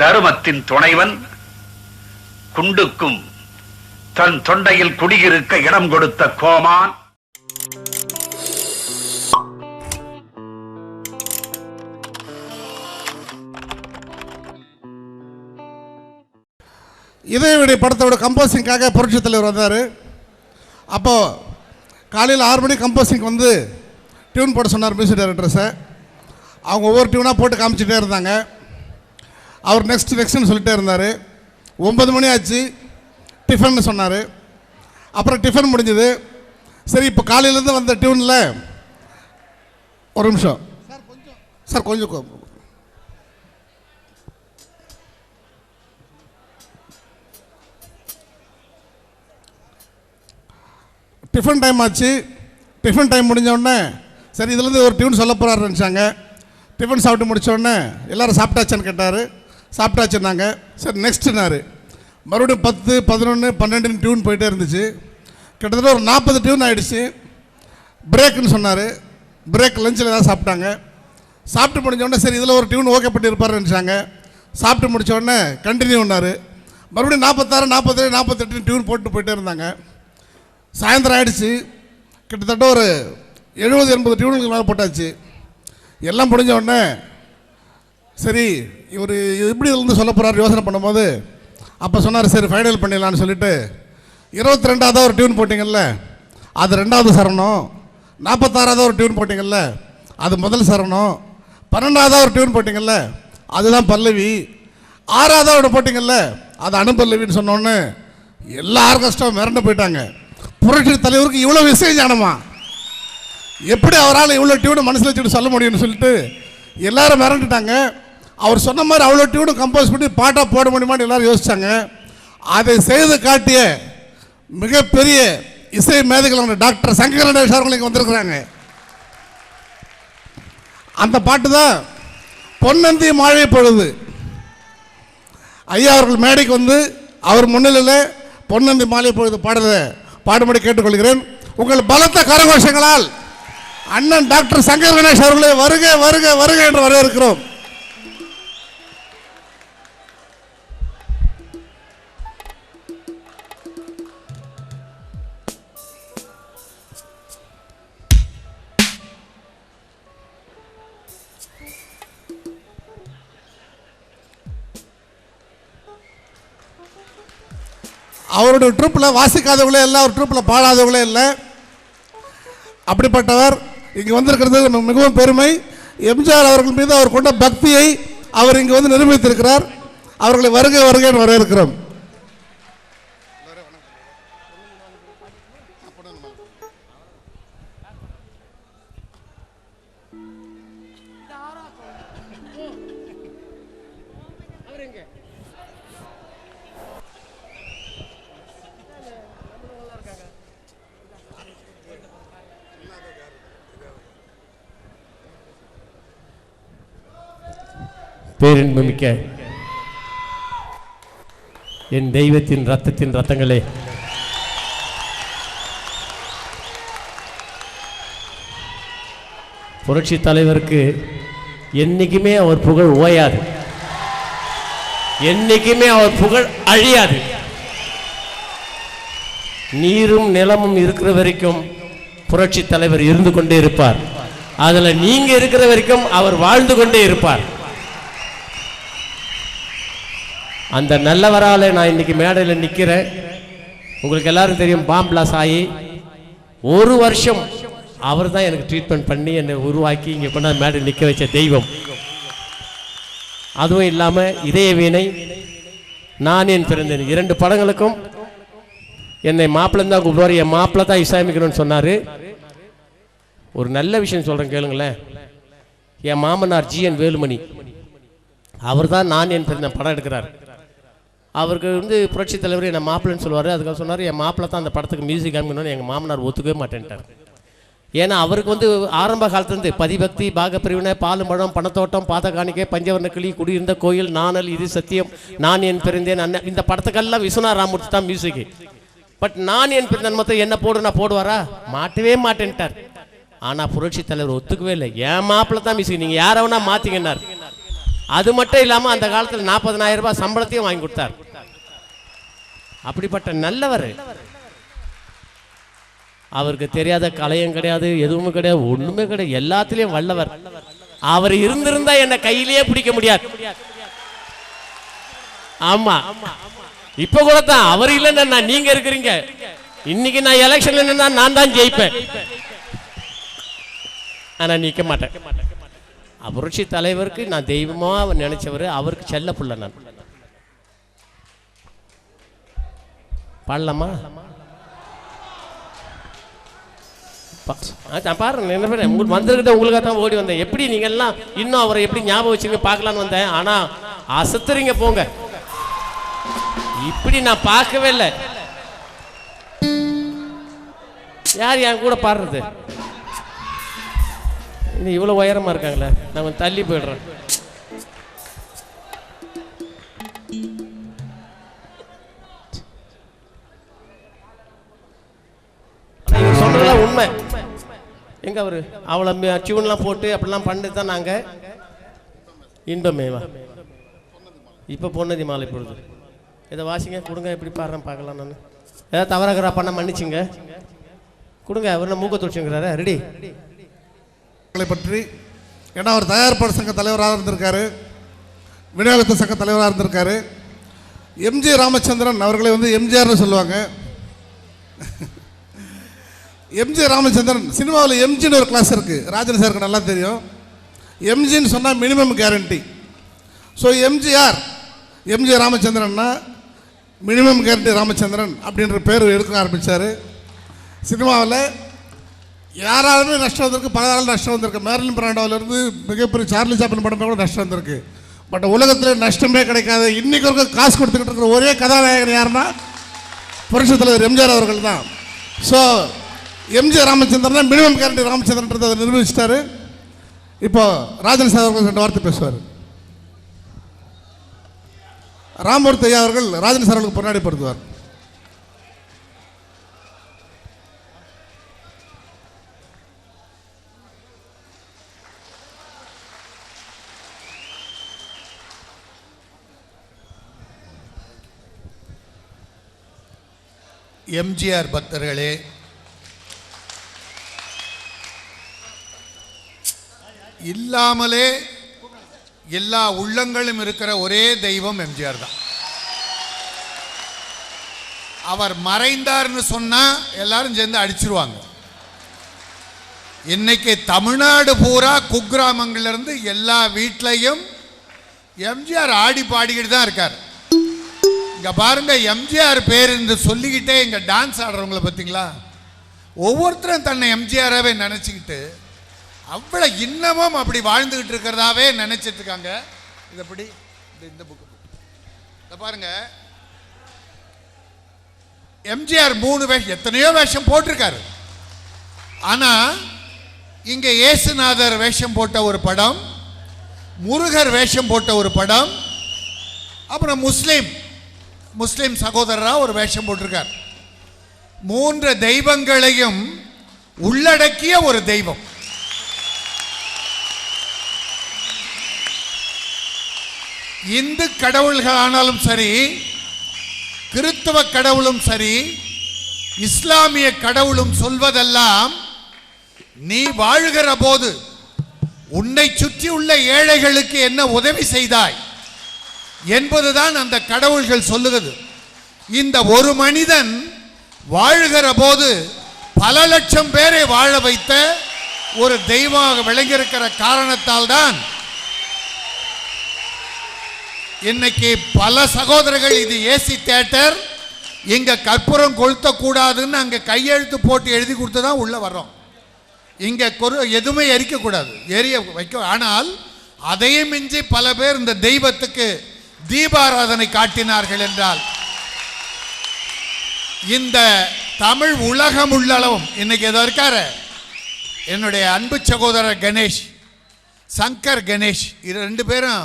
தருமத்தின் துணைவன் குண்டுக்கும் தன் தொண்டையில் குடியிருக்க இடம் கொடுத்த கோமான். இதயவிடை படத்தோட கம்போசிங்காக புரட்சி தலைவர் வந்தார். அப்போது காலையில் ஆறு மணி கம்போசிங் வந்து டியூன் போட சொன்னார் மியூசிக் டைரக்டர்ஸை அவங்க ஒவ்வொரு டியூனாக போட்டு காமிச்சிட்டே இருந்தாங்க. அவர் நெக்ஸ்ட் நெக்ஸ்ட்னு சொல்லிட்டே இருந்தார். ஒன்பது மணி ஆச்சு. டிஃபன் சொன்னார். அப்புறம் டிஃபன் முடிஞ்சது. சரி இப்போ காலையிலேருந்து வந்த டியூனில் ஒரு நிமிஷம். சார் கொஞ்சம். டிஃபன் டைம் ஆச்சு. டிஃபன் டைம் முடிஞ்ச உடனே சரி இதுலேருந்து ஒரு டியூன் சொல்ல போகிறாரு நினச்சாங்க. டிஃபன் சாப்பிட்டு முடிச்ச உடனே எல்லாரும் சாப்பிட்டாச்சான்னு கேட்டார். சாப்பிட்டாச்சுன்னாங்க. சரி நெக்ஸ்ட்டுனாரு மறுபடியும் பத்து பதினொன்று பன்னெண்டுன்னு டியூன் போயிட்டே இருந்துச்சு. கிட்டத்தட்ட ஒரு நாற்பது டியூன் ஆகிடுச்சு பிரேக்குன்னு சொன்னார். பிரேக் லஞ்சில் ஏதாவது சாப்பிட்டாங்க. சாப்பிட்டு முடிஞ்ச உடனே சரி இதில் ஒரு டியூன் ஓகே பண்ணியிருப்பாருன்னு நினச்சாங்க. சாப்பிட்டு முடிச்ச உடனே கண்டினியூன்னாரு மறுபடியும் நாற்பத்தாறு நாற்பத்தேழு நாற்பத்தெட்டு டியூன் போட்டு போயிட்டே இருந்தாங்க. சாயந்தரம் ஆகிடுச்சு கிட்டத்தட்ட ஒரு எழுபது எண்பது டியூனுக்கு மேலே போட்டாச்சு. எல்லாம் முடிஞ்ச உடனே சரி இவர் எப்படி இருந்து சொல்ல போகிறார் யோசனை பண்ணும்போது அப்போ சொன்னார் சரி ஃபைனல் பண்ணிடலான்னு சொல்லிட்டு இருபத்தி ரெண்டாவதாக ஒரு டியூன் போட்டிங்கல்ல அது ரெண்டாவது சரணம் நாற்பத்தாறாவது ஒரு டியூன் போட்டிங்கல்ல அது முதல் சரணம் பன்னெண்டாவதாக ஒரு டியூன் போட்டிங்கல்ல அதுதான் பல்லவி ஆறாவதாக ஒன்று போட்டிங்கல்ல அது அனுபல்லவின்னு சொன்னோன்னு எல்லா ஆர்கெஸ்ட்ராவும் மிரண்டு போயிட்டாங்க. புரட்சி தலைவருக்கு இவ்வளோ விஷயம் ஞானமா? எப்படி அவரால் இவ்வளோ டியூனை மனசில் வச்சுட்டு சொல்ல முடியும்னு சொல்லிட்டு எல்லாரும் மிரண்டுட்டாங்க. அவர் சொன்ன மாதிரி அவ்வளோ டியூனும் கம்போஸ் பண்ணி பாட்டாக போட முடியுமான்னு எல்லாரும் யோசிச்சாங்க. அதை செய்து காட்டிய மிகப்பெரிய இசை மேதைகளான டாக்டர் சங்கர் கணேஷ் அவர்கள் இங்கே வந்திருக்கிறாங்க. அந்த பாட்டு தான் பொன்னந்தி மாழை பொழுது. ஐயா அவர்கள் மேடைக்கு வந்து அவர் முன்னிலையில் பொன்னந்தி மாலை பொழுது பாடுறதை பாடுபடி கேட்டுக்கொள்கிறேன். உங்கள் பலத்த கரகோஷங்களால் அண்ணன் டாக்டர் சங்கர் கணேஷ் அவர்களே வருக வருக வருக என்று வரவேற்கிறோம். அவருடைய ட்ரூப்பில் வாசிக்காதவங்களே இல்லை அவர் ட்ரூப்பில் பாடாதவங்களே இல்லை. அப்படிப்பட்டவர் இங்கே வந்திருக்கிறது மிகவும் பெருமை. எம்ஜிஆர் அவர்கள் மீது அவர் கொண்ட பக்தியை அவர் இங்கே வந்து நிரூபித்திருக்கிறார். அவர்களை வருகை வருகைன்னு வரவேற்கிறோம். பேரின்பமிக்க என் தெய்வத்தின் ரத்தத்தின் ரத்தங்களே. புரட்சி தலைவருக்கு என்னைக்குமே அவர் புகழ் ஓயாது. என்னைக்குமே அவர் புகழ் அழியாது. நீரும் நிலமும் இருக்கிற வரைக்கும் புரட்சி தலைவர் இருந்து கொண்டே இருப்பார். அதில் நீங்க இருக்கிற வரைக்கும் அவர் வாழ்ந்து கொண்டே இருப்பார். அந்த நல்லவரால் நான் இன்னைக்கு மேடையில் நிற்கிறேன் உங்களுக்கு எல்லாரும் தெரியும் பாம்பிளாஸ் ஆகி ஒரு வருஷம் அவர் தான் எனக்கு ட்ரீட்மெண்ட் பண்ணி என்னை உருவாக்கி இங்கே கொண்டாந்து மேடையில் நிற்க வச்ச தெய்வம். அதுவும் இல்லாமல் இதய வீணை நான் என் பிறந்தேன்? இரண்டு படங்களுக்கும் என்னை மாப்பிள்ளை தான் கூப்பிடுவார். என் மாப்பிள்ளை தான் இசாமிக்கணும்னு சொன்னார். ஒரு நல்ல விஷயம் சொல்கிறேன் கேளுங்களேன். என் மாமனார் ஜி என் வேலுமணி. அவர் தான் நான் என் பிறந்த படம் எடுக்கிறார். அவருக்கு வந்து புரட்சி தலைவர் என்ன மாப்பிள்ளைன்னு சொல்லுவார். அதுக்காக சொன்னார் என் மாப்பிள்ளை தான் அந்த படத்துக்கு மியூசிக் அமைக்கணும்னு எங்கள் மாமனார் ஒத்துக்கவே மாட்டேன்ட்டார். ஏன்னா அவருக்கு வந்து ஆரம்ப காலத்துலேருந்து பதிபக்தி பாகப்பிரிவினை பாலும்பழம் பணத்தோட்டம் பாத காணிக்கை பஞ்சவர்ண கிளி குடியிருந்த கோயில் நாணல் இது சத்தியம் நான் என் பிறந்தேன் அண்ணன் இந்த படத்துக்கெல்லாம் விஸ்வநாத ராமூர்த்தி தான் மியூசிக்கு பட் நான் என் பிறந்தன் மொத்தம் என்ன போடு நான் போடுவாரா? மாட்டவே மாட்டேன்ட்டார். ஆனால் புரட்சி தலைவர் ஒத்துக்கவே இல்லை. என் மாப்பிள்ளை தான் மியூசிக் நீங்கள் யாரை வேணா மாற்றிக்கினார் அது மட்டும் இல்லாமல் அந்த காலத்தில் நாற்பதனாயிரம் ரூபாய் சம்பளத்தையும் வாங்கி கொடுத்தார். அப்படிப்பட்ட நல்லவர். அவருக்கு தெரியாத கலையும் கிடையாது எதுவும் கிடையாது ஒண்ணுமே கிடையாது. எல்லாத்துலயும் வல்லவர். அவர் இருந்திருந்தா என்ன கையிலேயே பிடிக்க முடியாது. ஆமா. இப்ப கூட தான் அவர் இல்லைன்னா நீங்க இருக்கிறீங்க. இன்னைக்கு நான் எலெக்ஷன்ல நின்னா நான் தான் ஜெயிப்பேன். ஆனா நிக்க மாட்டேன். புரட்சி தலைவருக்கு நான் தெய்வமா அவர் நினைச்சவர் அவருக்கு செல்ல புள்ள நான். பாடலாமா? பா- நான் பாருங்க என்ன பண்ண உங்களுக்கு வந்திருக்கிட்ட உங்களுக்காக தான் ஓடி வந்தேன். எப்படி நீங்க எல்லாம் இன்னும் அவரை எப்படி ஞாபகம் வச்சுங்க பார்க்கலான்னு வந்தேன். ஆனா அசத்துறீங்க போங்க. இப்படி நான் பார்க்கவே இல்லை. யார் என் கூட பாடுறது? இது இவ்வளோ உயரமாக இருக்காங்களே. நான் தள்ளி போயிடுறேன். எங்க அவரு? அவ்வளோ டியூன்லாம் போட்டு அப்படிலாம் பண்ணிட்டு தான் நாங்கள் இன்பமேவா? இப்போ பொன்னதி மாலை பொழுது. இதை வாசிங்க கொடுங்க எப்படி பாடுறேன் பார்க்கலாம் நான். ஏதாவது தவறாகிறா பண்ண மன்னிச்சுங்க. கொடுங்க அவர் என்ன மூக்க துடிச்சுங்கிறாரு. ரெடி. பற்றி ஏன்னா அவர் தயாரிப்பாளர் சங்க தலைவராக இருந்திருக்காரு. விநியோகத்து சங்க தலைவராக இருந்திருக்காரு. எம்ஜி ராமச்சந்திரன் அவர்களை வந்து எம்ஜிஆர்னு சொல்லுவாங்க. எம்ஜி ராமச்சந்திரன் சினிமாவில் எம்ஜின்னு ஒரு கிளாஸ் இருக்குது ராஜன் சாருக்கு நல்லா தெரியும். எம்ஜின்னு சொன்னால் minimum guarantee so MGR MG ராமச்சந்திரன்னா minimum guarantee Ramachandran அப்படின்ற பேர் எடுக்க ஆரம்பித்தார் சினிமாவில் யாராலுமே நஷ்டம் வந்திருக்கு பலராலும் நஷ்டம் வந்திருக்கு. மேர்லின் பிராண்டோவிலேருந்து மிகப்பெரிய சார்லி சாப்பின் படம் கூட நஷ்டம் வந்திருக்கு. பட் உலகத்தில் நஷ்டமே கிடைக்காது. இன்றைக்கு வரைக்கும் காசு கொடுத்துக்கிட்டு இருக்கிற ஒரே கதாநாயகன் யாருன்னா புரட்சி தலைவர் எம்ஜிஆர் அவர்கள் தான். So MG Ramachandran minimum guarantee ராமச்சந்திரன்றதை நிரூபிச்சிட்டாரு. இப்போ ராஜன் சார் அவர்கள் ரெண்டு வார்த்தை பேசுவார். ராமூர்த்தி ஐயா அவர்கள் ராஜன் சார் அவர்களுக்கு பொன்னாடி எம்ஜிஆர் பக்தர்களே இல்லாமலே எல்லா உள்ளங்களும் இருக்கிற ஒரே தெய்வம் எம்ஜிஆர் தான். அவர் மறைந்தார்னு சொன்னா எல்லாரும் சேர்ந்து அடிச்சிருவாங்க. இன்னைக்கு தமிழ்நாடு பூரா குக்கிராமங்கள்ல இருந்து எல்லா வீட்லையும் எம்ஜிஆர் ஆடி பாடிக்கிட்டு தான் இருக்கார். இங்க பாருங்க எம்ஜிஆர் பேர் என்று சொல்லிக்கிட்டே இங்க டான்ஸ் ஆடுறவங்கள பார்த்தீங்களா ஒவ்வொருத்தரும் தன்னை எம்ஜிஆராகவே நினச்சிக்கிட்டு அவ்வளோ இன்னமும் அப்படி வாழ்ந்துக்கிட்டு இருக்கிறதாவே நினச்சிட்டு இருக்காங்க இது இந்த இந்த புக்கு இதை பாருங்க. எம்ஜிஆர் மூணு வேஷம் எத்தனையோ வேஷம் போட்டிருக்காரு. ஆனால் இங்கே இயேசுநாதர் வேஷம் போட்ட ஒரு படம் முருகர் வேஷம் போட்ட ஒரு படம் அப்புறம் முஸ்லீம் முஸ்லீம் சகோதரராக ஒரு வேஷம் போட்டிருக்கார். மூன்று தெய்வங்களையும் உள்ளடக்கிய ஒரு தெய்வம். இந்து கடவுள்கள் ஆனாலும் சரி கிறித்துவ கடவுளும் சரி இஸ்லாமிய கடவுளும் சொல்வதெல்லாம் நீ வாழ்கிற போது உன்னை சுற்றியுள்ள ஏழைகளுக்கு என்ன உதவி செய்தாய் என்பதுதான் அந்த கடவுள்கள் சொல்லுகிறது. இந்த ஒரு மனிதன் வாழுகிற போது பல லட்சம் பேரை வாழ வைத்த ஒரு தெய்வமாக விளங்கியிருக்கிற காரணத்தால் தான் இன்னைக்கு பல சகோதரர்கள் இது ஏசி தியேட்டர் இங்க கற்பூரம் கொளுத்த கூடாதுன்னு அங்க கையெழுத்து போட்டு எழுதி கொடுத்து தான் உள்ள வர்றோம். இங்க கொரு எதுவுமே எரிக்க கூடாது எரிய வைக்க ஆனால் அதையும் மிஞ்சி பல பேர் இந்த தெய்வத்துக்கு தீபாராதனை காட்டினார்கள் என்றால் இந்த தமிழ் உலகம் உள்ளளவும் இன்னைக்கு ஏதோ இருக்காரு? என்னுடைய அன்பு சகோதரர் கணேஷ் சங்கர் கணேஷ் இது ரெண்டு பேரும்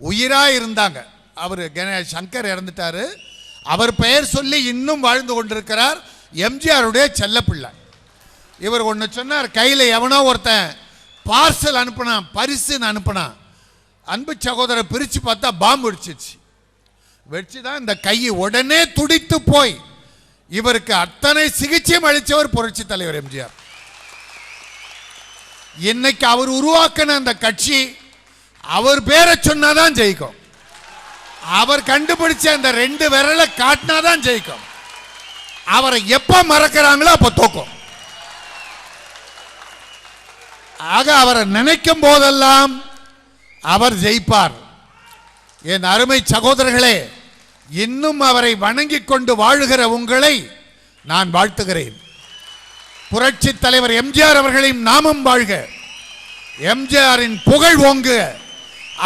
உயிராக இருந்தாங்க அவர் கணேஷ் சங்கர் இறந்துட்டாரு. அவர் பெயர் சொல்லி இன்னும் வாழ்ந்து கொண்டிருக்கிறார் எம்ஜிஆருடைய செல்லப்பிள்ளை. இவர் ஒன்று சொன்னார் கையில் எவனோ ஒருத்தன் பார்சல் அனுப்புனான் பரிசுன்னு அனுப்புனான். அன்பு சகோதரர் பிரித்து பார்த்தா பாம்பு வெடிச்சிச்சு வெடிச்சு தான் இந்த கை உடனே துடித்து போய் இவருக்கு அத்தனை சிகிச்சையும் அளித்தவர் புரட்சி தலைவர் எம்ஜிஆர். இன்னைக்கு அவர் உருவாக்கின அந்த கட்சி அவர் பேரை சொன்னாதான் ஜெயிக்கும். அவர் கண்டுபிடிச்ச அந்த ரெண்டு விரலை காட்டினாதான் ஜெயிக்கும். அவரை எப்ப மறக்கிறாங்களோ அப்ப தோக்கும். ஆக அவரை நினைக்கும் போதெல்லாம் அவர் ஜெயிப்பார். என் அருமை சகோதரர்களே இன்னும் அவரை வணங்கிக் கொண்டு வாழுகிற உங்களை நான் வாழ்த்துகிறேன். புரட்சி தலைவர் எம்ஜிஆர் அவர்களின் நாமம் வாழ்க. எம்ஜிஆரின் புகழ் ஓங்குக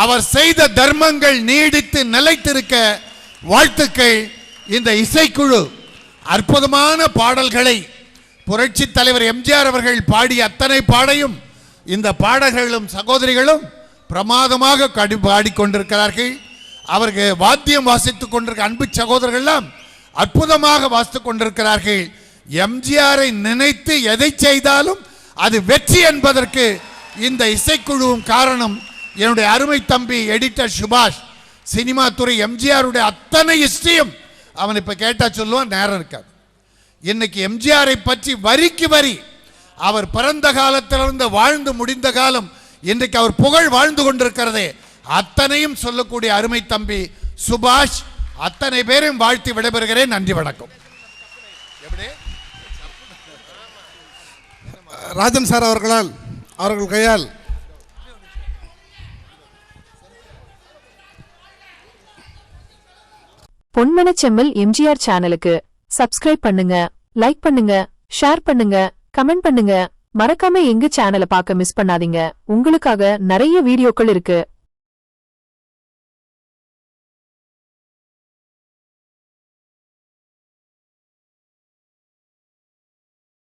அவர் செய்த தர்மங்கள் நீடித்து நிலைத்திருக்க வாழ்த்துக்கள் இந்த இசைக்குழு. அற்புதமான பாடல்களை புரட்சி தலைவர் எம்ஜிஆர் அவர்கள் பாடிய அத்தனை பாடையும் இந்த பாடகர்களும் சகோதரிகளும் பிரமாதமாக கடி பாடிக்கொண்டிருக்கிறார்கள். அவருக்கு வாத்தியம் வாசித்துக் கொண்டிருக்க அன்பு சகோதரர்கள்லாம் அற்புதமாக வாசித்துக் கொண்டிருக்கிறார்கள். எம்ஜிஆரை நினைத்து எதை செய்தாலும் அது வெற்றி என்பதற்கு இந்த இசைக்குழுவும் காரணம். என்னுடைய அருமை தம்பி எடிட்டர் சுபாஷ் சினிமா துறை எம்ஜிஆருடைய அத்தனை ஹிஸ்டரியும் அவன் இப்ப கேட்டா சொல்லுவான் நேரம் இருக்காது. இன்னைக்கு எம்ஜிஆரை பற்றி வரிக்கு வரி அவர் பிறந்த காலத்திலிருந்து வாழ்ந்து முடிந்த காலம் இன்றைக்கு அவர் புகழ் வாழ்ந்து கொண்டிருக்கிறதே அத்தனையும் சொல்லக்கூடிய அருமை தம்பி சுபாஷ் அத்தனை பேரையும் வாழ்த்தி விடைபெறுகிறேன் நன்றி வணக்கம். எப்படி? ராஜன் சார் அவர்களால் அவர்கள் கையால் பொன்மனச் செம்மல் எம்ஜிஆர் சேனலுக்கு சப்ஸ்கிரைப் பண்ணுங்க லைக் பண்ணுங்க ஷேர் பண்ணுங்க கமெண்ட் பண்ணுங்க. மறக்காம எங்க சேனலை பார்க்க மிஸ் பண்ணாதீங்க. உங்களுக்காக நிறைய வீடியோக்கள் இருக்கு.